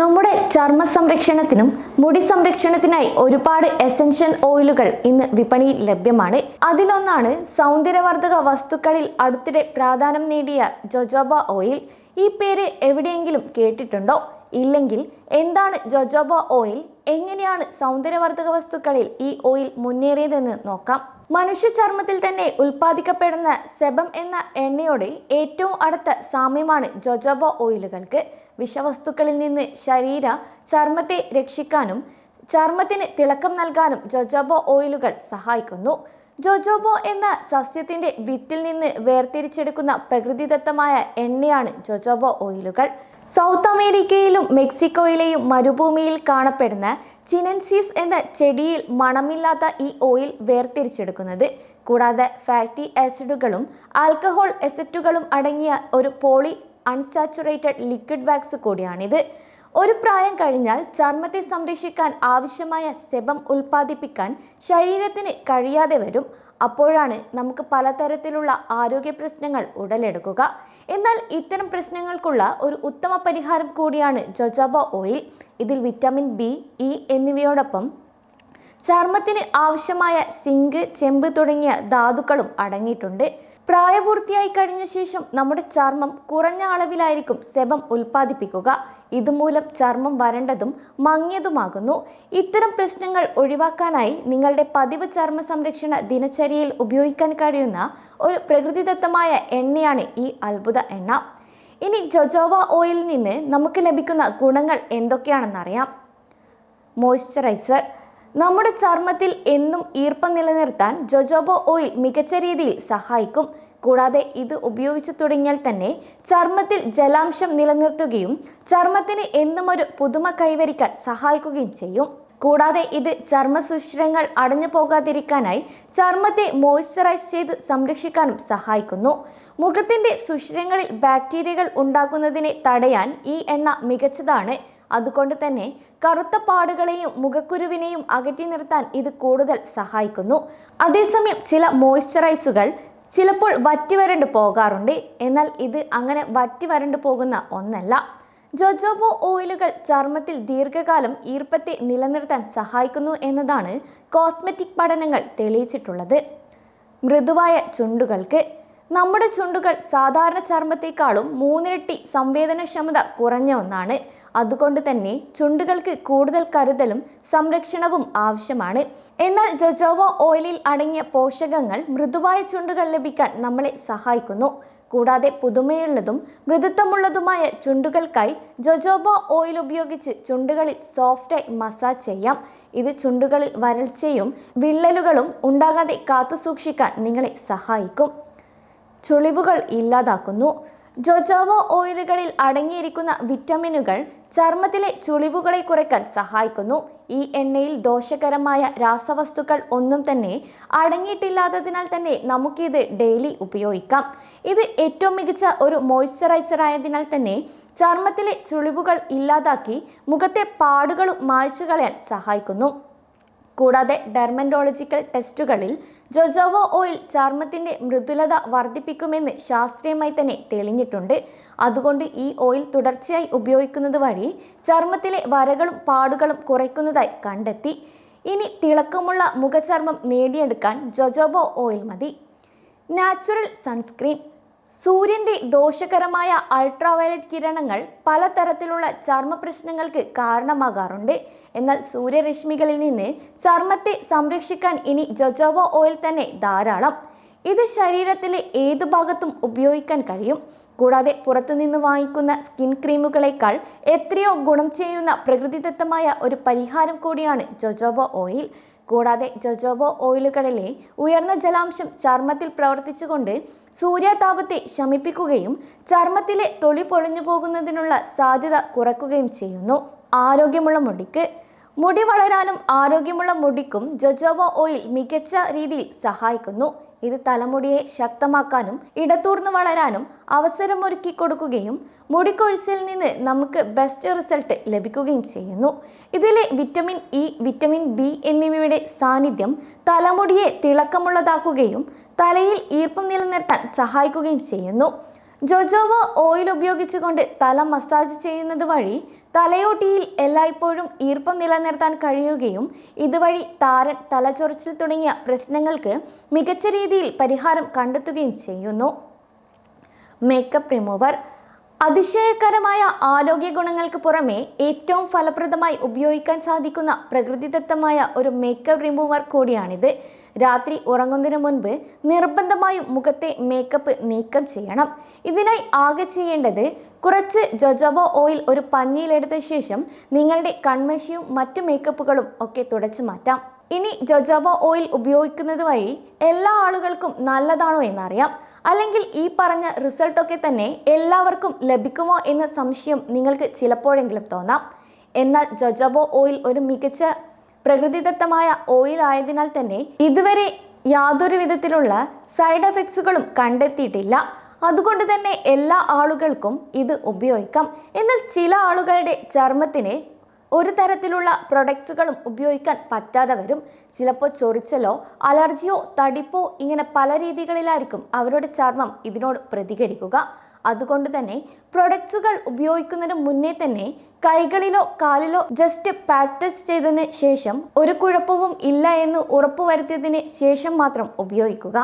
നമ്മുടെ ചർമ്മ സംരക്ഷണത്തിനും മുടി സംരക്ഷണത്തിനായി ഒരുപാട് എസൻഷ്യൽ ഓയിലുകൾ ഇന്ന് വിപണിയിൽ ലഭ്യമാണ്. അതിലൊന്നാണ് സൗന്ദര്യവർദ്ധക വസ്തുക്കളിൽ അടുത്തിടെ പ്രാധാന്യം നേടിയ ജൊജോബ ഓയിൽ ഈ പേര് എവിടെയെങ്കിലും കേട്ടിട്ടുണ്ടോ? ഇല്ലെങ്കിൽ എന്താണ് ജൊജോബ ഓയിൽ എങ്ങനെയാണ് സൗന്ദര്യവർദ്ധക വസ്തുക്കളിൽ ഈ ഓയിൽ മുന്നേറിയതെന്ന് നോക്കാം. മനുഷ്യ ചർമ്മത്തിൽ തന്നെ ഉൽപ്പാദിക്കപ്പെടുന്ന സെബം എന്ന എണ്ണയോട് ഏറ്റവും അടുത്ത സാമ്യമാണ് ജൊജോബ ഓയിലുകൾക്ക്. വിഷവസ്തുക്കളിൽ നിന്ന് ശരീര ചർമ്മത്തെ രക്ഷിക്കാനും ചർമ്മത്തിന് തിളക്കം നൽകാനും ജൊജോബ ഓയിലുകൾ സഹായിക്കുന്നു. ജോജോബോ എന്ന സസ്യത്തിന്റെ വിത്തിൽ നിന്ന് വേർതിരിച്ചെടുക്കുന്ന പ്രകൃതിദത്തമായ എണ്ണയാണ് ജോജോബോ ഓയിലുകൾ. സൗത്ത് അമേരിക്കയിലും മെക്സിക്കോയിലെയും മരുഭൂമിയിൽ കാണപ്പെടുന്ന ചിനൻസിസ് എന്ന ചെടിയിൽ മണമില്ലാത്ത ഈ ഓയിൽ വേർതിരിച്ചെടുക്കുന്നത്. കൂടാതെ ഫാറ്റി ആസിഡുകളും ആൽക്കഹോൾ എസറ്റുകളും അടങ്ങിയ ഒരു പോളി അൺസാച്ചുറേറ്റഡ് ലിക്വിഡ് ബാഗ്സ് കൂടിയാണിത്. ഒരു പ്രായം കഴിഞ്ഞാൽ ചർമ്മത്തെ സംരക്ഷിക്കാൻ ആവശ്യമായ സെബം ഉൽപ്പാദിപ്പിക്കാൻ ശരീരത്തിന് കഴിയാതെ വരും. അപ്പോഴാണ് നമുക്ക് പലതരത്തിലുള്ള ആരോഗ്യ പ്രശ്നങ്ങൾ ഉടലെടുക്കുക. എന്നാൽ ഇത്തരം പ്രശ്നങ്ങൾക്കുള്ള ഒരു ഉത്തമ പരിഹാരം കൂടിയാണ് ജൊജോബ ഓയിൽ. ഇതിൽ വിറ്റാമിൻ ബി ഇ എന്നിവയോടൊപ്പം ചർമ്മത്തിന് ആവശ്യമായ സിങ്ക് ചെമ്പ് തുടങ്ങിയ ധാതുക്കളും അടങ്ങിയിട്ടുണ്ട്. പ്രായപൂർത്തിയായി കഴിഞ്ഞ ശേഷം നമ്മുടെ ചർമ്മം കുറഞ്ഞ അളവിലായിരിക്കും സെബം ഉൽപ്പാദിപ്പിക്കുക. ഇതുമൂലം ചർമ്മം വരണ്ടതും മങ്ങിയതുമാകുന്നു. ഇത്തരം പ്രശ്നങ്ങൾ ഒഴിവാക്കാനായി നിങ്ങളുടെ പതിവ് ചർമ്മ സംരക്ഷണ ദിനചര്യയിൽ ഉപയോഗിക്കാൻ കഴിയുന്ന ഒരു പ്രകൃതിദത്തമായ എണ്ണയാണ് ഈ അത്ഭുത എണ്ണ. ഇനി ജൊജോവ ഓയിലിൽ നിന്ന് നമുക്ക് ലഭിക്കുന്ന ഗുണങ്ങൾ എന്തൊക്കെയാണെന്നറിയാം. മോയ്സ്ചറൈസർ നമ്മുടെ ചർമ്മത്തിൽ എന്നും ഈർപ്പം നിലനിർത്താൻ ജൊജോബോ ഓയിൽ മികച്ച രീതിയിൽ സഹായിക്കും. കൂടാതെ ഇത് ഉപയോഗിച്ചു തുടങ്ങിയാൽ തന്നെ ചർമ്മത്തിൽ ജലാംശം നിലനിർത്തുകയും ചർമ്മത്തിന് എന്നും ഒരു പുതുമ കൈവരിക്കാൻ സഹായിക്കുകയും ചെയ്യും. കൂടാതെ ഇത് ചർമ്മ സുഷിരങ്ങൾ അടഞ്ഞു പോകാതിരിക്കാനായി ചർമ്മത്തെ മോയ്സ്ചറൈസ് ചെയ്ത് സംരക്ഷിക്കാനും സഹായിക്കുന്നു. മുഖത്തിന്റെ സുഷിരങ്ങളിൽ ബാക്ടീരിയകൾ ഉണ്ടാകുന്നതിനെ തടയാൻ ഈ എണ്ണ മികച്ചതാണ്. അതുകൊണ്ട് തന്നെ കറുത്ത പാടുകളെയും മുഖക്കുരുവിനെയും അകറ്റി നിർത്താൻ ഇത് കൂടുതൽ സഹായിക്കുന്നു. അതേസമയം ചില മോയ്സ്ചറൈസുകൾ ചിലപ്പോൾ വറ്റി വരണ്ട് പോകാറുണ്ട്. എന്നാൽ ഇത് അങ്ങനെ വറ്റി വരണ്ട് പോകുന്ന ഒന്നല്ല. ജോജോബോ ഓയിലുകൾ ചർമ്മത്തിൽ ദീർഘകാലം ഈർപ്പത്തെ നിലനിർത്താൻ സഹായിക്കുന്നു എന്നതാണ് കോസ്മെറ്റിക് പഠനങ്ങൾ തെളിയിച്ചിട്ടുള്ളത്. മൃദുവായ ചുണ്ടുകൾക്ക് നമ്മുടെ ചുണ്ടുകൾ സാധാരണ ചർമ്മത്തെക്കാളും മൂന്നിരട്ടി സംവേദനക്ഷമത കുറഞ്ഞ ഒന്നാണ്. അതുകൊണ്ട് തന്നെ ചുണ്ടുകൾക്ക് കൂടുതൽ കരുതലും സംരക്ഷണവും ആവശ്യമാണ്. എന്നാൽ ജൊജോവ ഓയിലിൽ അടങ്ങിയ പോഷകങ്ങൾ മൃദുവായ ചുണ്ടുകൾ ലഭിക്കാൻ നമ്മളെ സഹായിക്കുന്നു. കൂടാതെ പുതുമയുള്ളതും മൃദുത്വമുള്ളതുമായ ചുണ്ടുകൾക്കായി ജൊജോബ ഓയിൽ ഉപയോഗിച്ച് ചുണ്ടുകളിൽ സോഫ്റ്റായി മസാജ് ചെയ്യാം. ഇത് ചുണ്ടുകളിൽ വരൾച്ചയും വിള്ളലുകളും ഉണ്ടാകാതെ കാത്തു സൂക്ഷിക്കാൻ നിങ്ങളെ സഹായിക്കും. ചുളിവുകൾ ഇല്ലാതാക്കുന്നു. ജോജോവോ ഓയിലുകളിൽ അടങ്ങിയിരിക്കുന്ന വിറ്റമിനുകൾ ചർമ്മത്തിലെ ചുളിവുകളെ കുറയ്ക്കാൻ സഹായിക്കുന്നു. ഈ എണ്ണയിൽ ദോഷകരമായ രാസവസ്തുക്കൾ ഒന്നും തന്നെ അടങ്ങിയിട്ടില്ലാത്തതിനാൽ തന്നെ നമുക്കിത് ഡെയിലി ഉപയോഗിക്കാം. ഇത് ഏറ്റവും മികച്ച ഒരു മോയ്സ്ചറൈസർ ആയതിനാൽ തന്നെ ചർമ്മത്തിലെ ചുളിവുകൾ ഇല്ലാതാക്കി മുഖത്തെ പാടുകളും മായ്ച്ചു കളയാൻ സഹായിക്കുന്നു. കൂടാതെ ഡെർമന്റോളജിക്കൽ ടെസ്റ്റുകളിൽ ജൊജോവോ ഓയിൽ ചർമ്മത്തിന്റെ മൃദുലത വർദ്ധിപ്പിക്കുമെന്ന് ശാസ്ത്രീയമായി തന്നെ തെളിഞ്ഞിട്ടുണ്ട്. അതുകൊണ്ട് ഈ ഓയിൽ തുടർച്ചയായി ഉപയോഗിക്കുന്നത് വഴി ചർമ്മത്തിലെ വരകളും പാടുകളും കുറയ്ക്കുന്നതായി കണ്ടെത്തി. ഇനി തിളക്കമുള്ള മുഖചർമ്മം നേടിയെടുക്കാൻ ജൊജോബോ ഓയിൽ മതി. നാച്ചുറൽ സൺസ്ക്രീൻ സൂര്യന്റെ ദോഷകരമായ അൾട്രാവയലറ്റ് കിരണങ്ങൾ പലതരത്തിലുള്ള ചർമ്മ പ്രശ്നങ്ങൾക്ക് കാരണമാകാറുണ്ട്. എന്നാൽ സൂര്യരശ്മികളിൽ നിന്ന് ചർമ്മത്തെ സംരക്ഷിക്കാൻ ഇനി ജൊജോവോ ഓയിൽ തന്നെ ധാരാളം. ഇത് ശരീരത്തിലെ ഏതു ഭാഗത്തും ഉപയോഗിക്കാൻ കഴിയും. കൂടാതെ പുറത്തുനിന്ന് വാങ്ങിക്കുന്ന സ്കിൻ ക്രീമുകളേക്കാൾ എത്രയോ ഗുണം ചെയ്യുന്ന പ്രകൃതിദത്തമായ ഒരു പരിഹാരം കൂടിയാണ് ജൊജോബോ ഓയിൽ. കൂടാതെ ജൊജോബോ ഓയിലുകളിലെ ഉയർന്ന ജലാംശം ചർമ്മത്തിൽ പ്രവർത്തിച്ചുകൊണ്ട് സൂര്യാതാപത്തെ ശമിപ്പിക്കുകയും ചർമ്മത്തിലെ തൊലി പൊളിഞ്ഞു പോകുന്നതിനുള്ള സാധ്യത കുറയ്ക്കുകയും ചെയ്യുന്നു. ആരോഗ്യമുള്ള മുടിക്ക്. മുടി വളരാനും ആരോഗ്യമുള്ള മുടിക്കും ജൊജോബോ ഓയിൽ മികച്ച രീതിയിൽ സഹായിക്കുന്നു. ഇത് തലമുടിയെ ശക്തമാക്കാനും ഇടത്തൂർന്ന് വളരാനും അവസരമൊരുക്കി കൊടുക്കുകയും മുടിക്കൊഴിച്ചിൽ നിന്ന് നമുക്ക് ബെസ്റ്റ് റിസൾട്ട് ലഭിക്കുകയും ചെയ്യുന്നു. ഇതിലെ വിറ്റമിൻ ഇ വിറ്റമിൻ ബി എന്നിവയുടെ സാന്നിധ്യം തലമുടിയെ തിളക്കമുള്ളതാക്കുകയും തലയിൽ ഈർപ്പം നിലനിർത്താൻ സഹായിക്കുകയും ചെയ്യുന്നു. ജോജോവ ഓയിൽ ഉപയോഗിച്ചുകൊണ്ട് തല മസാജ് ചെയ്യുന്നത് വഴി തലയോട്ടിയിൽ എല്ലായ്പ്പോഴും ഈർപ്പം നിലനിർത്താൻ കഴിയുകയും ഇതുവഴി താരൻ തലചൊറിച്ചിൽ തുടങ്ങിയ പ്രശ്നങ്ങൾക്ക് മികച്ച രീതിയിൽ പരിഹാരം കണ്ടെത്തുകയും ചെയ്യുന്നു. മേക്കപ്പ് റിമൂവർ അതിശയകരമായ ആരോഗ്യ ഗുണങ്ങൾക്ക് പുറമെ ഏറ്റവും ഫലപ്രദമായി ഉപയോഗിക്കാൻ സാധിക്കുന്ന പ്രകൃതിദത്തമായ ഒരു മേക്കപ്പ് റിമൂവർ കൂടിയാണിത്. രാത്രി ഉറങ്ങുന്നതിന് മുൻപ് നിർബന്ധമായും മുഖത്തെ മേക്കപ്പ് നീക്കം ചെയ്യണം. ഇതിനായി ആകെ ചെയ്യേണ്ടത് കുറച്ച് ജജോബോ ഓയിൽ ഒരു പഞ്ഞിയിലെടുത്ത ശേഷം നിങ്ങളുടെ കൺമശിയും മറ്റു മേക്കപ്പുകളും ഒക്കെ തുടച്ചു മാറ്റാം. ഇനി ജൊജോബോ ഓയിൽ ഉപയോഗിക്കുന്നത് വഴി എല്ലാ ആളുകൾക്കും നല്ലതാണോ എന്നറിയാം. അല്ലെങ്കിൽ ഈ പറഞ്ഞ റിസൾട്ടൊക്കെ തന്നെ എല്ലാവർക്കും ലഭിക്കുമോ എന്ന സംശയം നിങ്ങൾക്ക് ചിലപ്പോഴെങ്കിലും തോന്നാം. എന്നാൽ ജൊജോബോ ഓയിൽ ഒരു മികച്ച പ്രകൃതിദത്തമായ ഓയിൽ ആയതിനാൽ തന്നെ ഇതുവരെ യാതൊരു വിധത്തിലുള്ള സൈഡ് എഫക്ട്സുകളും കണ്ടെത്തിയിട്ടില്ല. അതുകൊണ്ട് തന്നെ എല്ലാ ആളുകൾക്കും ഇത് ഉപയോഗിക്കാം. എന്നാൽ ചില ആളുകളുടെ ചർമ്മത്തിന് ഒരു തരത്തിലുള്ള പ്രൊഡക്ട്സുകളും ഉപയോഗിക്കാൻ പറ്റാതെ വരും. ചിലപ്പോൾ ചൊറിച്ചലോ അലർജിയോ തടിപ്പോ ഇങ്ങനെ പല രീതികളിലായിരിക്കും അവരുടെ ചർമ്മം ഇതിനോട് പ്രതികരിക്കുക. അതുകൊണ്ട് തന്നെ പ്രൊഡക്ട്സുകൾ ഉപയോഗിക്കുന്നതിന് മുന്നേ തന്നെ കൈകളിലോ കാലിലോ ജസ്റ്റ് പാച്ച് ടെസ്റ്റ് ചെയ്തതിന് ശേഷം ഒരു കുഴപ്പവും ഇല്ല എന്ന് ഉറപ്പുവരുത്തിയതിന് ശേഷം മാത്രം ഉപയോഗിക്കുക.